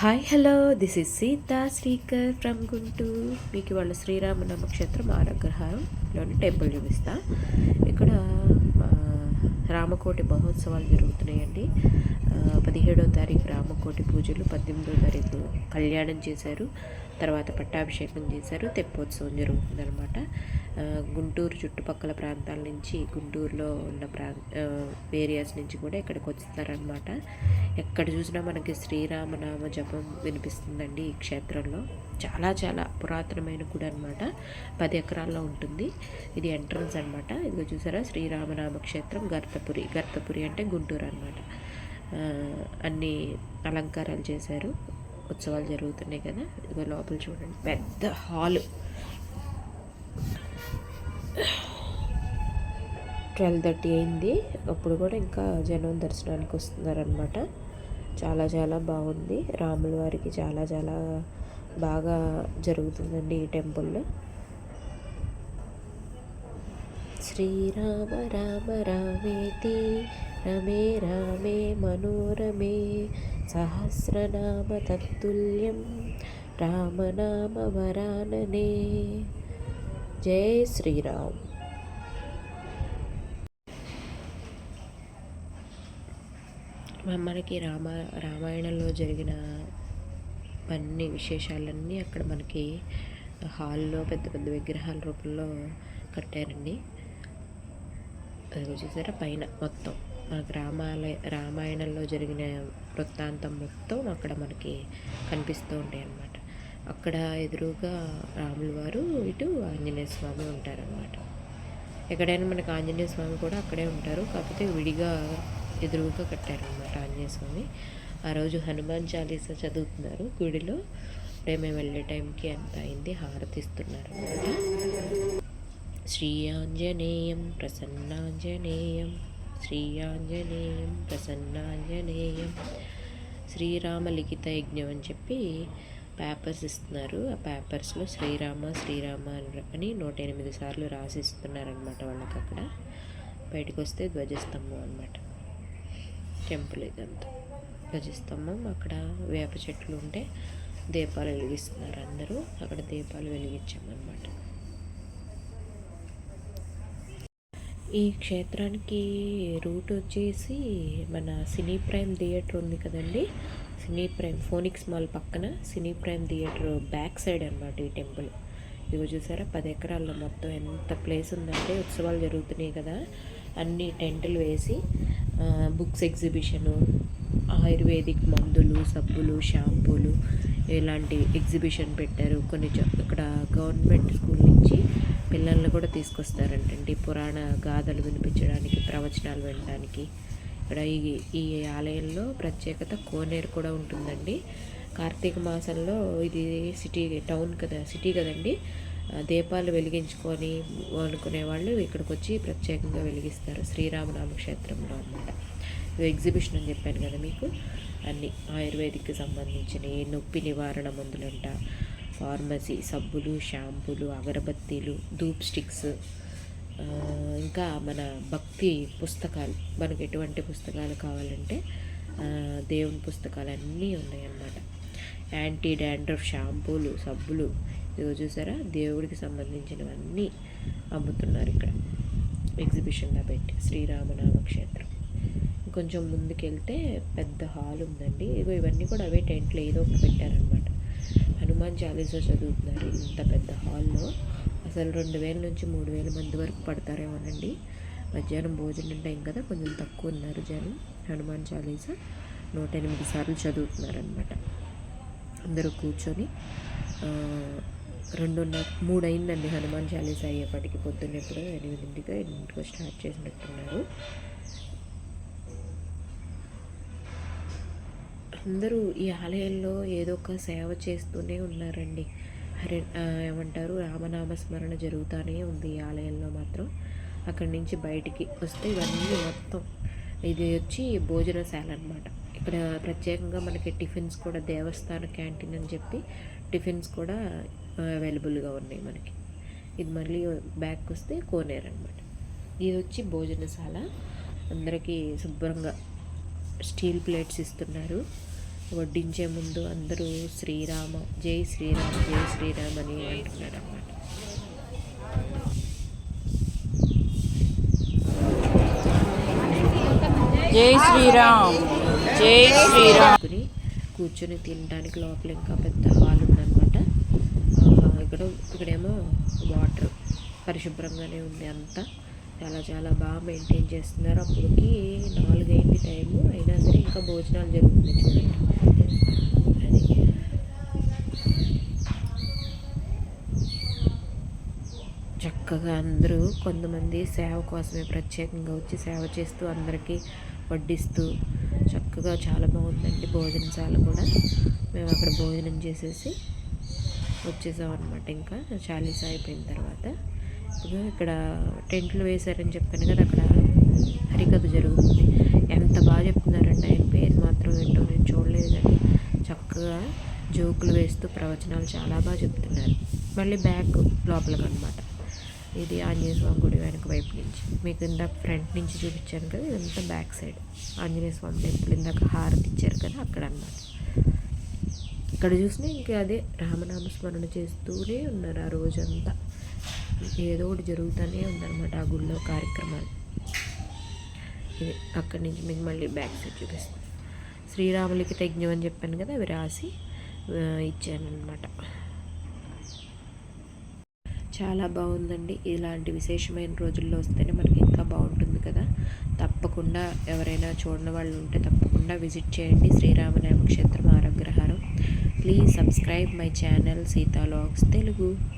Hi hello this is Seetha Srikar from Guntur మీకు వాళ్ళ శ్రీరామ నక్షత్రం ఆరగ్రహారంలోని టెంపుల్ చూపిస్తా. ఇక్కడ రామకోటి మహోత్సవాలు జరుగుతున్నాయండి. పదిహేడో తారీఖు రామకోటి పూజలు పద్దెనిమిదో తారీఖు కళ్యాణం చేశారు. తర్వాత పట్టాభిషేకం చేశారు. తెప్పోత్సవం జరుగుతుందనమాట గుంటూరు చుట్టుపక్కల ప్రాంతాల నుంచి గుంటూరులో ఉన్న ప్రా ఏరియాస్ నుంచి కూడా ఇక్కడికి వస్తారనమాట ఎక్కడ చూసినా మనకి శ్రీరామనామ జపం వినిపిస్తుందండి ఈ క్షేత్రంలో. చాలా చాలా పురాతనమైన గుడి అనమాట పది ఎకరాల్లో ఉంటుంది. ఇది ఎంట్రన్స్ అనమాట ఇదిగో చూసారా? శ్రీరామనామ క్షేత్రం గర్తపురి. గర్తపురి అంటే గుంటూరు అనమాట అన్ని అలంకారాలు చేశారు. ఉత్సవాలు జరుగుతున్నాయి కదా. ఇదిగో లోపల చూడండి. పెద్ద హాలు. ట్వెల్వ్ థర్టీ అయింది. అప్పుడు కూడా ఇంకా జనం దర్శనానికి వస్తున్నారనమాట చాలా చాలా బాగుంది. రాముల వారికి చాలా చాలా బాగా జరుగుతుందండి ఈ టెంపుల్లో శ్రీరామ రామ రామేతి రమే రామే మనోరమే సహస్రనామ తత్తుల్యం రామనామ వరాననే జై శ్రీరామ్. మనకి రామ రామాయణంలో జరిగిన అన్ని విశేషాలన్నీ అక్కడ మనకి హాల్లో పెద్ద పెద్ద విగ్రహాల రూపంలో కట్టారండి. అది చూసారా? పైన మొత్తం. మనకు రామాలయ రామాయణంలో జరిగిన వృత్తాంతం మొత్తం అక్కడ మనకి కనిపిస్తూ ఉంటాయి అన్నమాట. అక్కడ ఎదురుగా రాముల వారు ఇటు ఆంజనేయ స్వామి ఉంటారన్నమాట. ఎక్కడైనా మనకు ఆంజనేయ స్వామి కూడా అక్కడే ఉంటారు. కాకపోతే విడిగా ఎదురుగా కట్టారనమాట ఆంజనేయ స్వామి. ఆ రోజు హనుమాన్ చాలీసా చదువుతున్నారు. గుడిలో అంటే మేము వెళ్ళే టైంకి ఎంత అయింది. హారతిస్తున్నారు అనమాట శ్రీ ఆంజనేయం ప్రసన్నాంజనేయం శ్రీ ఆంజనేయం ప్రసన్నాంజనేయం. శ్రీరామ లిఖిత యజ్ఞం అని చెప్పి పేపర్స్ ఇస్తున్నారు. ఆ పేపర్స్లో శ్రీరామ శ్రీరామ అని నూట ఎనిమిది సార్లు రాసిస్తున్నారనమాట వాళ్ళకి అక్కడ. బయటకు వస్తే ధ్వజస్తంభం అనమాట టెంపుల్ ఇదంతా. ధ్వజస్తంభం అక్కడ వేప చెట్లు ఉంటే దీపాలు వెలిగిస్తున్నారు అందరూ. అక్కడ దీపాలు వెలిగించామన్నమాట. ఈ క్షేత్రానికి రూట్ వచ్చేసి మన సినీ ప్రైమ్ థియేటర్ ఉంది కదండి. సినీ ప్రైమ్ ఫోనిక్స్ మాల్ పక్కన cine prime theatre back side అనమాట ఈ టెంపుల్. ఇవి చూసారా? పది ఎకరాల్లో మొత్తం ఎంత ప్లేస్ ఉందంటే ఉత్సవాలు జరుగుతున్నాయి కదా. అన్ని టెంట్లు వేసి బుక్స్ ఎగ్జిబిషను ఆయుర్వేదిక్ మందులు సబ్బులు షాంపూలు ఇలాంటి ఎగ్జిబిషన్ పెట్టారు. కొన్ని ఇక్కడ గవర్నమెంట్ స్కూల్ నుంచి పిల్లల్ని కూడా తీసుకొస్తారంటండి. పురాణ గాథలు వినిపించడానికి ప్రవచనాలు వినడానికి. ఇక్కడ ఈ ఈ ఆలయంలో ప్రత్యేకత కోనేరు కూడా ఉంటుందండి. కార్తీక మాసంలో ఇది సిటీ టౌన్ కదా సిటీ కదండి. దీపాలు వెలిగించుకొని అనుకునే వాళ్ళు ఇక్కడికి వచ్చి ప్రత్యేకంగా వెలిగిస్తారు. శ్రీరామనామ క్షేత్రంలో అనమాట ఇది ఎగ్జిబిషన్ అని చెప్పాను కదా మీకు. అన్ని ఆయుర్వేదిక్కి సంబంధించిన నొప్పి నివారణ మందులంట ఫార్మసీ సబ్బులు షాంపూలు అగరబత్తీలు ధూప్ స్టిక్స్ ఇంకా మన భక్తి పుస్తకాలు మనకు ఎటువంటి పుస్తకాలు కావాలంటే దేవుని పుస్తకాలు అన్నీ ఉన్నాయన్నమాట. యాంటీ డాండ్రఫ్ షాంపూలు సబ్బులు ఇదిగో చూసారా? దేవుడికి సంబంధించినవన్నీ అమ్ముతున్నారు ఇక్కడ. ఎగ్జిబిషన్లో పెట్టి శ్రీరామనామ క్షేత్రం కొంచెం ముందుకెళ్తే పెద్ద హాల్ ఉందండి. ఇగో ఇవన్నీ కూడా అవే టెంట్లు ఏదో ఒకటి పెట్టారనమాట హనుమాన్ చాలీసా చదువుతున్నారు. ఇంత పెద్ద హాల్లో. అసలు రెండు వేల నుంచి మూడు వేల మంది వరకు పడతారేమోనండి. మధ్యాహ్నం భోజనం టైం కదా కొంచెం తక్కువ ఉన్నారు జనం. హనుమాన్ చాలీసా? నూట ఎనిమిది సార్లు చదువుతున్నారనమాట అందరూ కూర్చొని రెండున్న రెండున్నర మూడు అయిందండి హనుమాన్ చాలీసా అయ్యేపటికి. పొద్దున్న ఎనిమిదింటికి ఎనిమిదింటికో స్టార్ట్ చేసినట్టున్నారు. అందరూ ఈ ఆలయంలో ఏదో ఒక సేవ చేస్తూనే ఉన్నారండి. హరి ఏమంటారు? రామనామ స్మరణ జరుగుతూనే ఉంది ఈ ఆలయంలో మాత్రం. అక్కడి నుంచి బయటికి వస్తే ఇవన్నీ మొత్తం ఇది వచ్చి భోజనశాల అనమాట ఇక్కడ ప్రత్యేకంగా మనకి టిఫిన్స్ కూడా దేవస్థాన క్యాంటీన్ అని చెప్పి టిఫిన్స్ కూడా అవైలబుల్గా ఉన్నాయి మనకి. ఇది మళ్ళీ బ్యాక్ వస్తే కోనేరు అనమాట ఇది వచ్చి భోజనశాల. అందరికీ శుభ్రంగా స్టీల్ ప్లేట్స్ ఇస్తున్నారు. వడ్డించే ముందు అందరూ శ్రీరామ జై శ్రీరామ్ జై శ్రీరామ్ అని అంటున్నారు అన్నమాట జై శ్రీరామ్ జై శ్రీరామ్. కూర్చుని తినడానికి లోపల ఇంకా పెద్ద హాల్ ఉందన్నమాట. ఇక్కడ ఇక్కడేమో వాటర్ పరిశుభ్రంగానే ఉంది అంతా. చాలా చాలా బాగా మెయింటైన్ చేస్తున్నారు. అప్పటికి నాలుగైంది టైము. అయినా సరే ఇంకా భోజనాలు జరుగుతుంది చూడండి అది చక్కగా అందరూ కొంతమంది సేవ కోసమే ప్రత్యేకంగా వచ్చి సేవ చేస్తూ అందరికీ వడ్డిస్తూ చక్కగా చాలా బాగుందండి భోజనశాల కూడా. మేము అక్కడ భోజనం చేసేసి వచ్చేసాం అనమాట ఇంకా. చాలీస్ అయిపోయిన తర్వాత. ఇప్పుడు ఇక్కడ టెంట్లు వేశారని చెప్పాను కదా అక్కడ హరికథ జరుగుతుంది. ఎంత బాగా చెప్తున్నారంటే ఆయన పేరు మాత్రం ఏంటో నేను చూడలేదని చక్కగా జోకులు వేస్తూ ప్రవచనాలు చాలా బాగా చెప్తున్నారు. మళ్ళీ బ్యాక్ లోపలికి అనమాట ఇది ఆంజనేయ స్వామి గుడి వెనక వైపు నుంచి. మీకు ఇందాక ఫ్రంట్ నుంచి చూపించాను కదా ఇదంతా back side. Anjaneya Swamy temple ఇందాక హారతి ఇచ్చారు కదా అక్కడ అన్నమాట. ఇక్కడ చూసినా ఇంకా అదే రామనామ స్మరణ చేస్తూనే ఉన్నారు ఆ రోజంతా. ఏదో ఒకటి జరుగుతూనే ఉందన్నమాట ఆ గుళ్ళో కార్యక్రమాలు. ఇది అక్కడి నుంచి మీకు మళ్ళీ బ్యాక్ సైడ్ చూపిస్తాను. శ్రీరాములకి తజ్ఞం అని చెప్పాను కదా అవి రాసి ఇచ్చానమాట చాలా బాగుందండి. ఇలాంటి విశేషమైన రోజుల్లో వస్తేనే మనకి ఇంకా బాగుంటుంది కదా. తప్పకుండా ఎవరైనా చూడని వాళ్ళు ఉంటే తప్పకుండా విజిట్ చేయండి. Sriramanama Kshetram Aragraharam. Please subscribe my channel Seethalogs Telugu.